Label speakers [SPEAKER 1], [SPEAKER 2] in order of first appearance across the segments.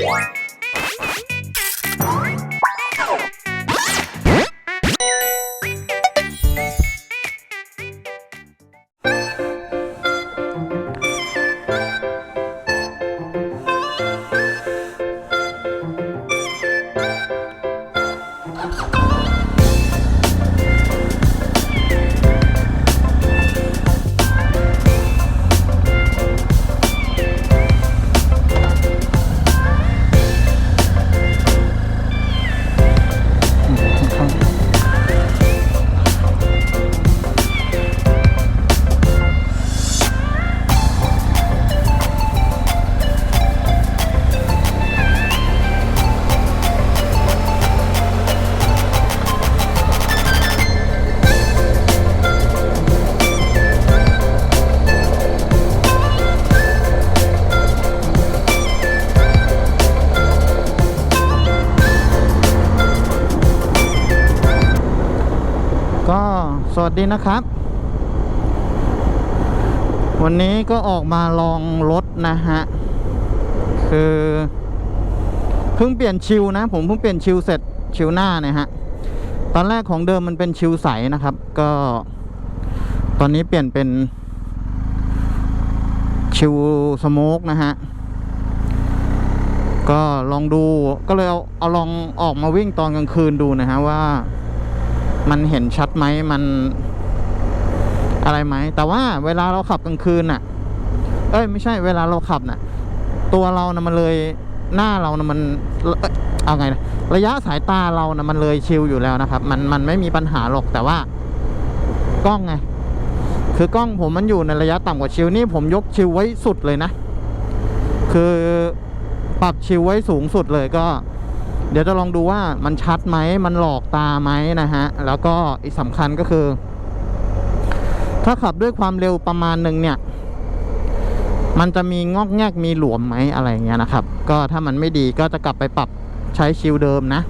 [SPEAKER 1] ก็ นะครับ วันนี้ก็ออกมาลองรถนะฮะ คือเพิ่งเปลี่ยนชิวนะ ผมเพิ่งเปลี่ยนชิวเสร็จชิวหน้าเนี่ยฮะ ตอนแรกของเดิมมันเป็นชิวใสนะครับ ก็ตอนนี้เปลี่ยนเป็นชิวสโมกนะฮะ ก็ลองดูก็เลยเอาเอาลองออกมาวิ่งตอนกลางคืนดูนะฮะว่ามันเห็นชัดไหมมัน อะไรไหม แต่ว่าเวลาเราขับกลางคืนน่ะ เอ้ยไม่ใช่เวลาเราขับน่ะ ตัวเรานะมันเลยหน้าเรานะมันเอ้ยเอาไงนะระยะสายตาเราน่ะมันเลยชิลอยู่แล้วนะครับ มันมันไม่มีปัญหาหรอกแต่ว่ากล้องไง คือกล้องผมมันอยู่ในระยะต่ำกว่าชิลนี่ผมยกชิลไว้สุดเลยนะ คือปรับชิลไว้สูงสุดเลยก็ เดี๋ยวจะลองดูว่ามันชัดไหมมันหลอกตาไหมนะฮะ แล้วก็อีกสำคัญก็คือ ถ้าขับด้วยความเร็วประมาณหนึ่งเนี่ย มันจะมีงอกแงกมีหลวมไหมอะไรเงี้ยนะครับ ก็ถ้ามันไม่ดีก็จะกลับไปปรับใช้ชิลเดิมนะ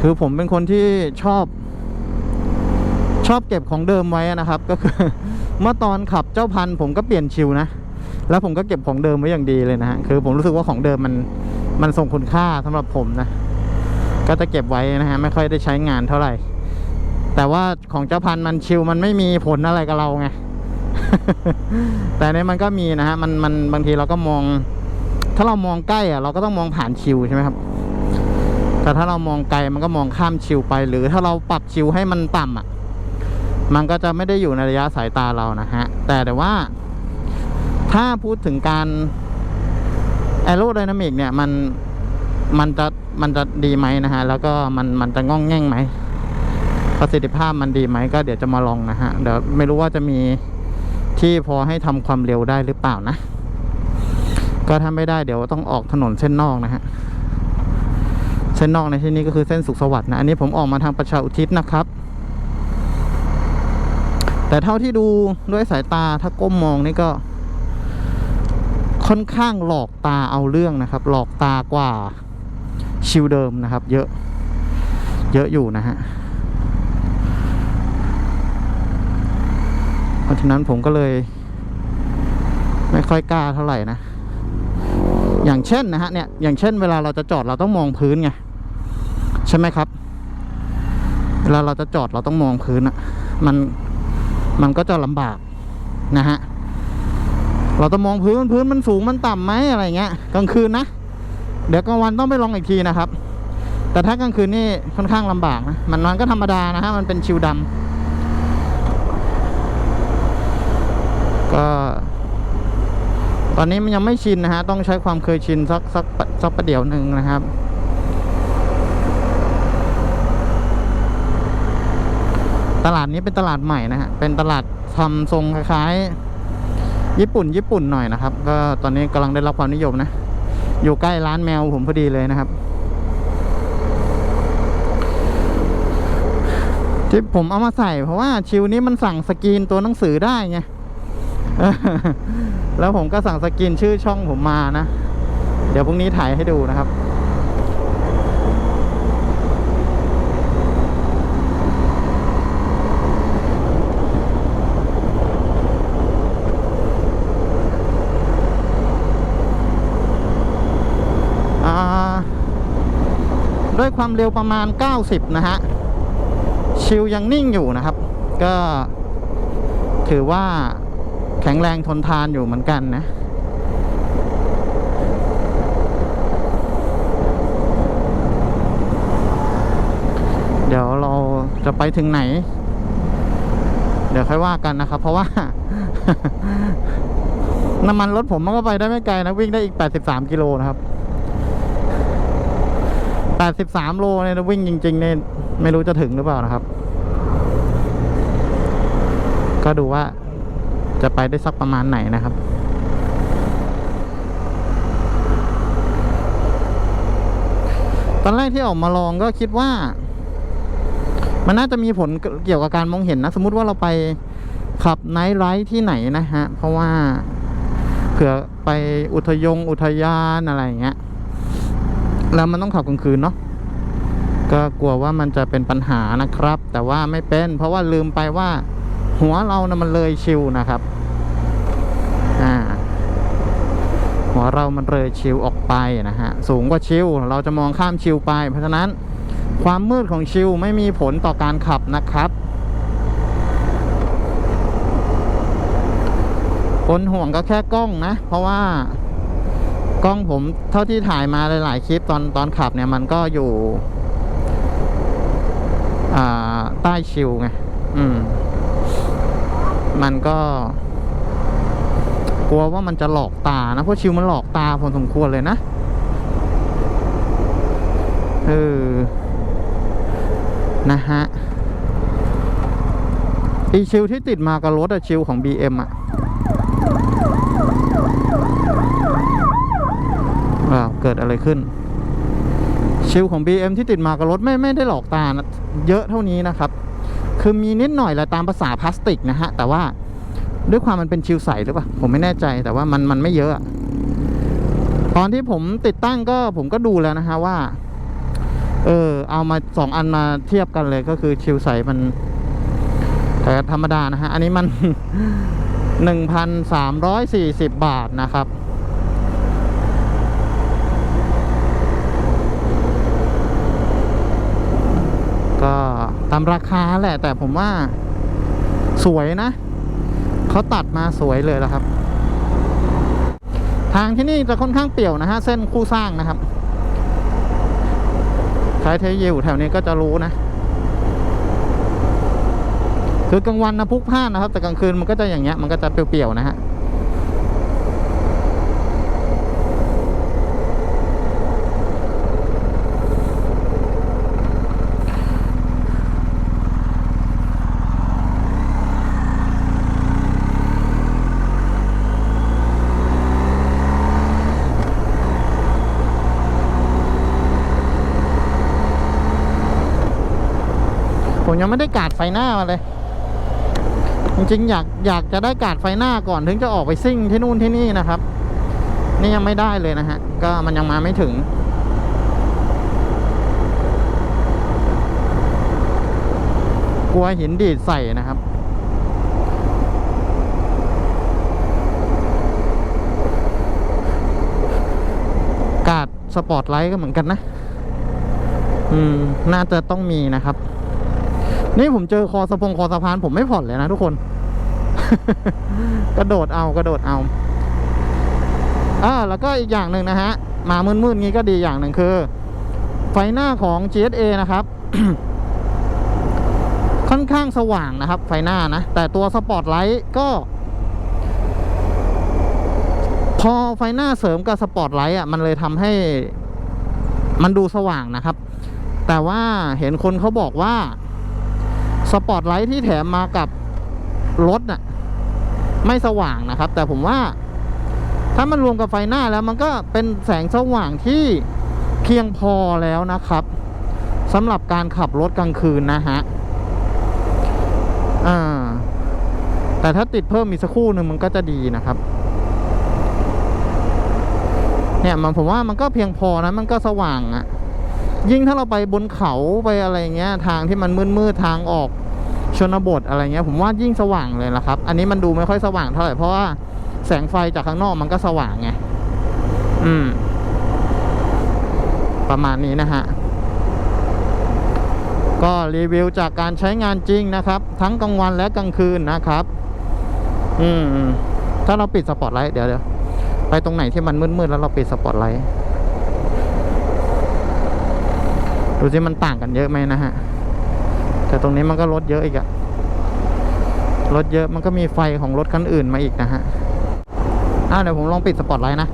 [SPEAKER 1] คือผมเป็นคนที่ชอบ ชอบเก็บของเดิมไว้นะครับ ก็คือเมื่อตอนขับเจ้าพันผมก็เปลี่ยนชิลนะแล้วผมก็เก็บของเดิมไว้อย่างดีเลยนะฮะคือผมรู้สึกว่าของเดิมมันมันทรงคุณค่าสำหรับผมนะ ก็จะเก็บไว้นะฮะไม่ค่อยได้ใช้งานเท่าไหร่ แต่ว่าของเจ้าพันมันชิลมันไม่มีผลอะไรกับเราไงแต่เนี้มันก็มีนะฮะมันมันบางทีเราก็มอง ถ้าเรามองใกล้อะเราก็ต้องมองผ่านชิลใช่ไหมครับ แต่ถ้าเรามองไกลมันก็มองข้ามชิลไป หรือถ้าเราปรับชิลให้มันต่ำอะ มันก็จะไม่ได้อยู่ในระยะสายตาเรานะฮะ แต่แต่ว่า ถ้าพูดถึงการแอโร d y นามิกเนี่ยมัน มันจะมันจะดีไหมนะฮะ แล้วก็มันมันจะง่องแง่งไหมประสิทธิภาพมันดีไหมก็เดี๋ยวจะมาลองนะฮะเดี๋ยวไม่รู้ว่าจะมีที่พอให้ทำความเร็วได้หรือเปล่านะ ก็ถ้าไม่ได้เดี๋ยวต้องออกถนนเส้นนอกนะฮะเส้นนอกในที่นี้ก็คือเส้นสุขสวัสดิ์นะอันนี้ผมออกมาทางประชาอุทิศนะครับ แต่เท่าที่ดูด้วยสายตาถ้าก้มมองนี่ก็ ค่อนข้างหลอกตาเอาเรื่องนะครับ หลอกตากว่า ชิวเดิมนะครับ เยอะเยอะอยู่นะฮะเพราะฉะนั้นผมก็เลย ไม่ค่อยกล้าเท่าไหร่นะ อย่างเช่นนะฮะเนี่ยอย่างเช่นเวลาเราจะจอดเราต้องมองพื้นไงใช่ไหมครับ เวลาเราจะจอดเราต้องมองพื้นอะมันมันก็จะลำบากนะฮะ เราต้องมองพื้นพื้นมันสูงมันต่ำไหมอะไรเงี้ยกลางคืนนะ เดี๋ยวกลางวันต้องไปลองอีกทีนะครับ แต่ถ้ากลางคืนนี่ค่อนข้างลำบากนะ มันมันก็ธรรมดานะฮะ มันเป็นชิวดำก็ ตอนนี้มันยังไม่ชินนะฮะ ต้องใช้ความเคยชินสักสักสักประเดี๋ยวหนึ่งนะครับ ตลาดนี้เป็นตลาดใหม่นะฮะ เป็นตลาดทำทรงคล้ายๆ ญี่ปุ่น ญี่ปุ่นหน่อยนะครับ ก็ตอนนี้กำลังได้รับความนิยมนะ อยู่ใกล้ร้านแมวผมพอดีเลยนะครับ ที่ผมเอามาใส่เพราะว่าชิวนี้มันสั่งสกรีนตัวหนังสือได้ไงแล้วผมก็สั่งสกรีนชื่อช่องผมมานะ เดี๋ยวพรุ่งนี้ถ่ายให้ดูนะครับ ความเร็วประมาณ 90 นะฮะ ชิลยังนิ่งอยู่นะครับ ก็ถือว่าแข็งแรงทนทานอยู่เหมือนกันนะเดี๋ยวเราจะไปถึงไหน เดี๋ยวค่อยว่ากันนะครับ เพราะว่า น้ำมันรถผมมันก็ไปได้ไม่ไกลนะ วิ่งได้อีก 83 กิโลนะครับ 83 โลเนี่ยวิ่งจริงๆเนี่ยไม่รู้จะถึงหรือเปล่านะครับ ก็ดูว่าจะไปได้สักประมาณไหนนะครับตอนแรกที่ออกมาลองก็คิดว่า มันน่าจะมีผลเกี่ยวกับการมองเห็นนะ สมมุติว่าเราไปขับไนท์ไรด์ที่ไหนนะฮะ เพราะว่าเผื่อไปอุทยงอุทยานอะไรอย่างเงี้ย แล้วมันต้องขับกลางคืนเนาะก็กลัวว่ามันจะเป็นปัญหานะครับ แต่ว่าไม่เป็น เพราะว่าลืมไปว่า หัวเรานะมันเลยชิวนะครับอ่าหัวเรามันเลยชิวออกไปนะฮะสูงกว่าชิวเราจะมองข้ามชิวไป เพราะฉะนั้นความมืดของชิวไม่มีผลต่อการขับนะครับคนห่วงก็แค่กล้องนะ เพราะว่า กล้องผมเท่าที่ถ่ายมาหลายๆคลิปตอนตอนขับเนี่ยมันก็อยู่ใต้ชิวไง อืม มันก็ กลัวว่ามันจะหลอกตานะ เพราะชิวมันหลอกตาพอสมควรเลยนะเออนะฮะ อีชิวที่ติดมากับรถอะชิวของ BM อะว้าวเกิดอะไรขึ้น ชิวของ BM ที่ติดมากับรถไม่ไม่ได้หลอกตานะเยอะเท่านี้นะครับ คือมีนิดหน่อยแหละตามภาษาพลาสติกนะฮะ แต่ว่าด้วยความมันเป็นชิวใสหรือเปล่าผมไม่แน่ใจแต่ว่ามันมันไม่เยอะ ตอนที่ผมติดตั้งก็ผมก็ดูแล้วนะฮะว่า เออเอามาสองอันมาเทียบกันเลยก็คือชิวใสมันแต่ธรรมดานะฮะ อันนี้มันหนึ่งพันสามร้อยสี่สิบบาทนะครับ ก็ตามราคาแหละ แต่ผมว่าสวยนะ เขาตัดมาสวยเลยแล้วครับ ทางที่นี่จะค่อนข้างเปี่ยวนะฮะ เส้นคู่สร้างนะครับใครเทอยู่แถวนี้ก็จะรู้นะ คือกลางวันนะพุกพ่านนะครับ แต่กลางคืนมันก็จะอย่างเงี้ย มันก็จะเปี่ยวๆนะฮะ ยังไม่ได้กาดไฟหน้ามาเลย จริงๆอยากอยากจะได้กาดไฟหน้าก่อนถึงจะออกไปซิ่งที่นู่นที่นี่นะครับ นี่ยังไม่ได้เลยนะฮะ ก็มันยังมาไม่ถึงกลัวหินดีดใส่นะครับ กาดสปอร์ตไลท์ก็เหมือนกันนะ อืม น่าจะต้องมีนะครับ นี่ผมเจอคอสะพงคอสะพานผมไม่ผ่อนเลยนะทุกคน กระโดดเอากระโดดเอาอ่าแล้วก็อีกอย่างหนึ่งนะฮะ มามืดๆงี้ก็ดีอย่างหนึ่งคือ ไฟหน้าของ GSA นะครับ ค่อนข้างสว่างนะครับ ไฟหน้านะ แต่ตัวสปอตไลท์ก็ พอไฟหน้าเสริมกับสปอตไลท์อะมันเลยทำให้มันดูสว่างนะครับ แต่ว่าเห็นคนเขาบอกว่า สปอตไลท์ที่แถมมากับรถน่ะไม่สว่างนะครับ แต่ผมว่าถ้ามันรวมกับไฟหน้าแล้วมันก็เป็นแสงสว่างที่เพียงพอแล้วนะครับสำหรับการขับรถกลางคืนนะฮะอ่าแต่ถ้าติดเพิ่มอีกสักครู่หนึ่งมันก็จะดีนะครับ เนี่ยมันผมว่ามันก็เพียงพอนะมันก็สว่างอะ ยิ่งถ้าเราไปบนเขาไปอะไรเงี้ยทางที่มันมืดๆทางออกชนบทอะไรเงี้ยผมว่ายิ่งสว่างเลยละครับ อันนี้มันดูไม่ค่อยสว่างเท่าไหร่เพราะว่าแสงไฟจากข้างนอกมันก็สว่างไงอืม ประมาณนี้นะฮะก็รีวิวจากการใช้งานจริงนะครับ ทั้งกลางวันและกลางคืนนะครับ อืมถ้าเราปิดสปอตไลท์เดี๋ยวเดี๋ยวไปตรงไหนที่มันมืดๆแล้วเราปิดสปอตไลท์ ดูสิมันต่างกันเยอะไหมนะฮะ แต่ตรงนี้มันก็ลดเยอะอีกอะรถเยอะมันก็มีไฟของรถคันอื่นมาอีกนะฮะอ้าวเดี๋ยวผมลองปิดสปอตไลท์นะ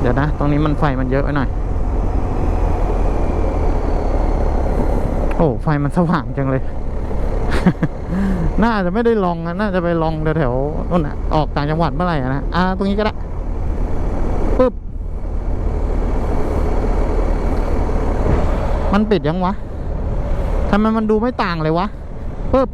[SPEAKER 1] เดี๋ยวนะ ตรงนี้มันไฟมันเยอะไปหน่อย โอ้ไฟมันสว่างจังเลย น่าจะไม่ได้ลองนะ น่าจะไปลองแถวๆนู่นน่ะ ออกต่างจังหวัดเมื่อไหร่อะนะ อ่า ตรงนี้ก็ได้ ปึ๊บ มันปิดยังวะทำไมมันดูไม่ต่างเลยวะปึ๊บ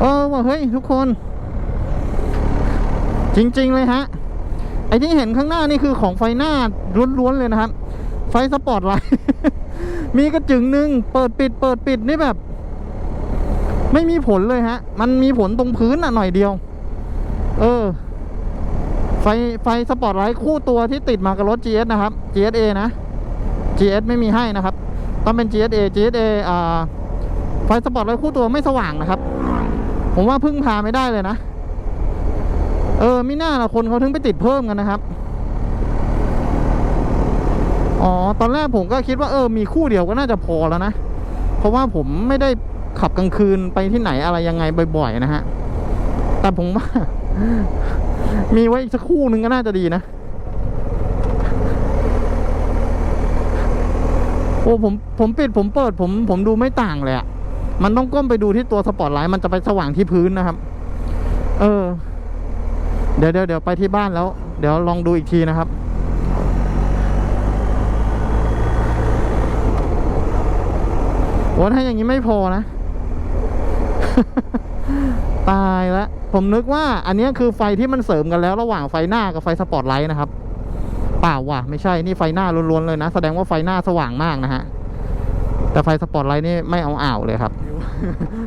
[SPEAKER 1] เออว่าเฮ้ยทุกคน จริง ๆ เลยฮะ ไอที่เห็นข้างหน้านี่คือของไฟหน้าล้วน ๆ เลยนะครับ ไฟสปอร์ตไลท์ มีกระจึงหนึ่งเปิดปิด เปิดปิดนี่แบบ ไม่มีผลเลยฮะ มันมีผลตรงพื้นอะหน่อยเดียว เออ ไฟไฟสปอร์ตไลท์คู่ตัวที่ติดมากับรถ GS นะครับ GSA นะ GS ไม่มีให้นะครับ ต้องเป็น GSA GSA อ่า ไฟสปอร์ตไลท์คู่ตัวไม่สว่างนะครับ ผมว่าพึ่งพาไม่ได้เลยนะ เออมิน่าละคนเขาถึงไปติดเพิ่มกันนะครับ อ๋อ ตอนแรกผมก็คิดว่าเออ มีคู่เดียวก็น่าจะพอแล้วนะ เพราะว่าผมไม่ได้ ขับกลางคืนไปที่ไหนอะไรยังไงบ่อย ๆ นะฮะ แต่ผมว่า มีไว้อีกสักคู่หนึ่งก็น่าจะดีนะ โอ้ผมผมปิดผมเปิดผมผมดูไม่ต่างเลยอะมันต้องก้มไปดูที่ตัวสปอตไลท์มันจะไปสว่างที่พื้นนะครับ เออ เดี๋ยวเดี๋ยวเดี๋ยวไปที่บ้านแล้ว เดี๋ยวลองดูอีกทีนะครับโอ้ถ้าอย่างนี้ไม่พอนะ ตายแล้วผมนึกว่าอันนี้คือไฟที่มันเสริมกันแล้วระหว่างไฟหน้ากับไฟสปอตไลท์นะครับเปล่าว่ะ ไม่ใช่นี่ไฟหน้าล้วนๆเลยนะ แสดงว่าไฟหน้าสว่างมากนะฮะ แต่ไฟสปอตไลท์นี่ไม่เอาอ่าวเลยครับ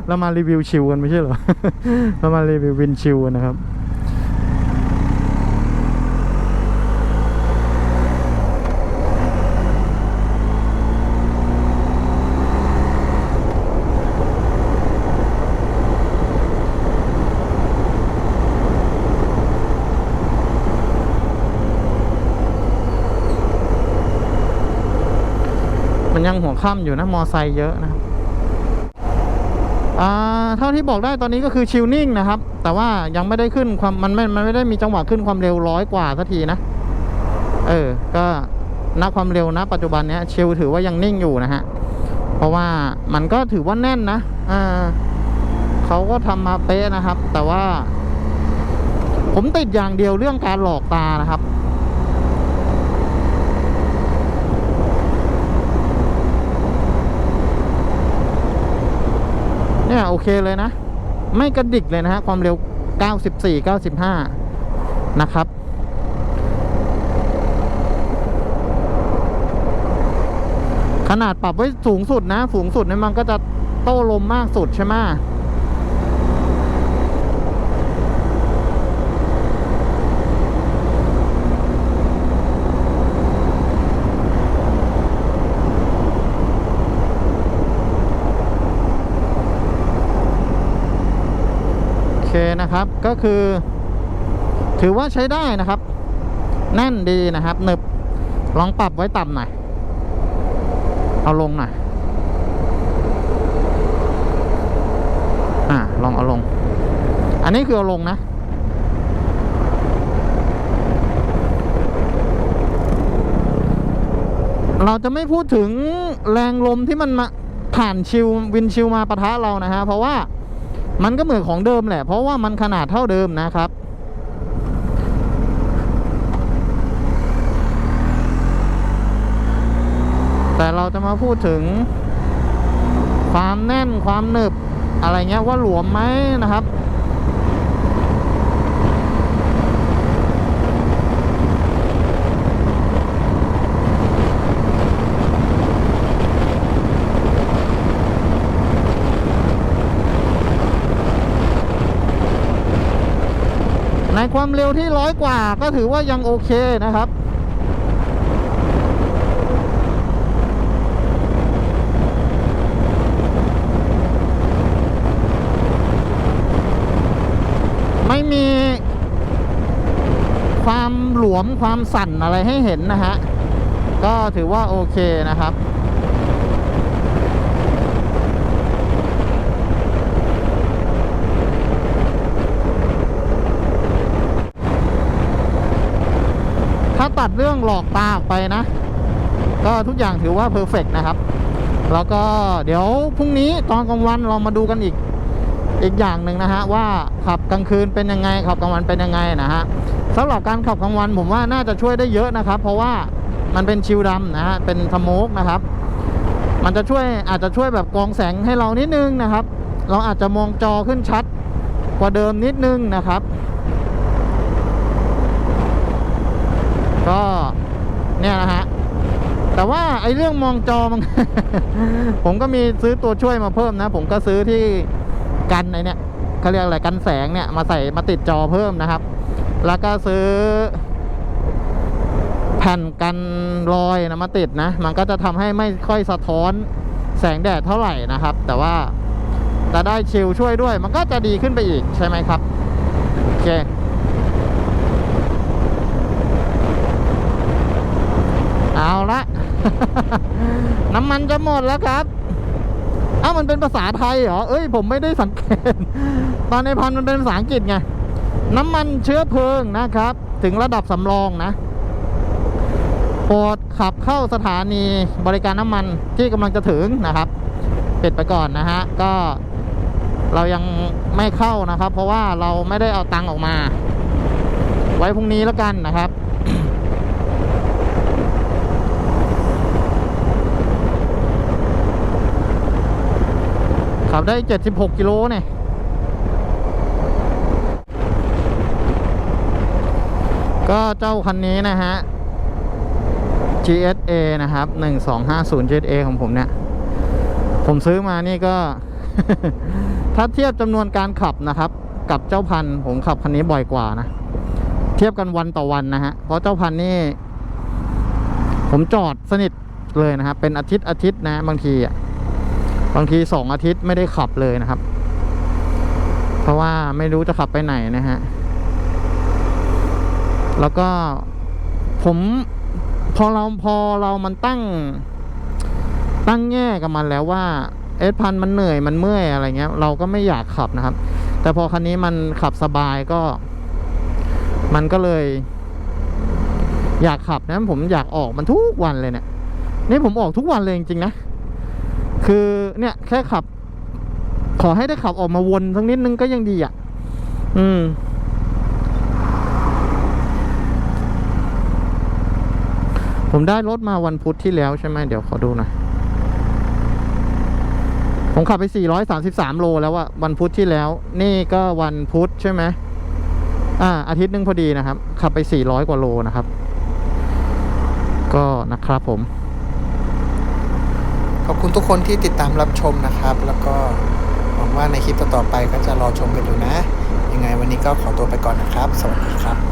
[SPEAKER 1] เรามารีวิวชิวกันไม่ใช่เหรอเรามารีวิววินชิวกันนะครับ ยังหัวค่ำอยู่นะมอไซค์เยอะนะครับอ่าเท่าที่บอกได้ตอนนี้ก็คือชิลนิ่งนะครับ แต่ว่ายังไม่ได้ขึ้นความมันไม่มันไม่ได้มีจังหวะขึ้นความเร็วร้อยกว่าสักทีนะ เออ ก็ณความเร็วนะ ปัจจุบันเนี้ยชิลถือว่ายังนิ่งอยู่นะฮะ เพราะว่ามันก็ถือว่าแน่นนะอ่าเขาก็ทำมาเป๊ะนะครับ แต่ว่า ผมติดอย่างเดียวเรื่องการหลอกตานะครับ เนี่ยโอเคเลยนะ ไม่กระดิกเลยนะฮะ ความเร็ว 94 95 นะครับ ขนาดปรับไว้สูงสุดนะ สูงสุดเนี่ยมันก็จะโต้ลมมากสุดใช่ไหม เคนะครับก็คือ ถือว่าใช้ได้นะครับ แน่นดีนะครับหนึบลองปรับไว้ต่ำหน่อย เอาลงหน่อยอ่าลองเอาลง อันนี้คือเอาลงนะเราจะไม่พูดถึงแรงลมที่มันมาผ่านชิววินชิวมาปะทะเรานะฮะ เพราะว่า มันก็เหมือนของเดิมแหละ เพราะว่ามันขนาดเท่าเดิมนะครับ แต่เราจะมาพูดถึง ความแน่นความหนึบอะไรเงี้ยว่าหลวมไหมนะครับ ความเร็วที่ร้อยกว่าก็ถือว่ายังโอเคนะครับ ไม่มีความหลวมความสั่นอะไรให้เห็นนะฮะ ก็ถือว่าโอเคนะครับ ตัดเรื่องหลอกตาออกไปนะ ก็ทุกอย่างถือว่าเพอร์เฟกนะครับ แล้วก็เดี๋ยวพรุ่งนี้ตอนกลางวันเรามาดูกันอีกอีกอย่างหนึ่งนะฮะว่าขับกลางคืนเป็นยังไงขับกลางวันเป็นยังไงนะฮะสำหรับการขับกลางวันผมว่าน่าจะช่วยได้เยอะนะครับ เพราะว่ามันเป็นชิลดำนะฮะเป็นสโมกนะครับ มันจะช่วยอาจจะช่วยแบบกองแสงให้เรานิดนึงนะครับ เราอาจจะมองจอขึ้นชัดกว่าเดิมนิดนึงนะครับ ก็เนี่ยนะฮะแต่ว่าไอ้เรื่องมองจอมันผมก็มีซื้อตัวช่วยมาเพิ่มนะ ผมก็ซื้อที่กันไอเนี่ยเขาเรียกอะไรกันแสงเนี่ยมาใส่มาติดจอเพิ่มนะครับ แล้วก็ซื้อ แผ่นกันรอยนะมาติดนะ มันก็จะทำให้ไม่ค่อยสะท้อนแสงแดดเท่าไหร่นะครับ แต่ว่าจะได้ชิลช่วยด้วย มันก็จะดีขึ้นไปอีกใช่ไหมครับโอเค เอาละ น้ำมันจะหมดแล้วครับ เอ้ามันเป็นภาษาไทยเหรอ เอ้ย ผมไม่ได้สังเกต ตอนในพันมันเป็นภาษาอังกฤษไง น้ำมันเชื้อเพลิงนะครับ ถึงระดับสำรองนะโปรดขับเข้าสถานีบริการน้ำมันที่กำลังจะถึงนะครับปิดไปก่อนนะฮะ ก็เรายังไม่เข้านะครับ เพราะว่าเราไม่ได้เอาตังค์ออกมา ไว้พรุ่งนี้แล้วกันนะครับ ขับได้ 76 กิโลเนี่ยก็เจ้าคันนี้นะฮะ GSA นะครับ 1250 GSA ของผมเนี่ย ผมซื้อมานี่ก็ ถ้าเทียบจำนวนการขับนะครับ กับเจ้าพันผมขับคันนี้บ่อยกว่านะ เทียบกันวันต่อวันนะฮะ เพราะเจ้าพันนี่ ผมจอดสนิทเลยนะครับ เป็นอาทิตย์อาทิตย์นะ บางทีอะ บางทีสองอาทิตย์ไม่ได้ขับเลยนะครับ เพราะว่าไม่รู้จะขับไปไหนนะฮะ แล้วก็ผมพอเราพอเรามันตั้ง ตั้งแง่กับมันแล้วว่าเอสพันมันเหนื่อยมันเมื่อยอะไรเงี้ย เราก็ไม่อยากขับนะครับ แต่พอคันนี้มันขับสบายก็ มันก็เลย อยากขับนะผมอยากออกมันทุกวันเลยเนี่ยนี่ผมออกทุกวันเลยจริงๆนะ คือเนี่ยแค่ขับ ขอให้ได้ขับออกมาวนสักนิดนึงก็ยังดีอะ อืมผมได้รถมาวันพุธที่แล้วใช่ไหมเดี๋ยวขอดูหน่อย ผมขับไป 433 โลแล้วอะวันพุธที่แล้ว นี่ก็วันพุธใช่ไหมอ่า อาทิตย์นึงพอดีนะครับ ขับไป 400 กว่าโลนะครับ ก็นะครับผม
[SPEAKER 2] ขอบคุณทุกคนที่ติดตามรับชมนะครับ แล้วก็หวังว่าในคลิปต่อๆไปก็จะรอชมกันอยู่นะ ยังไงวันนี้ก็ขอตัวไปก่อนนะครับ สวัสดีครับ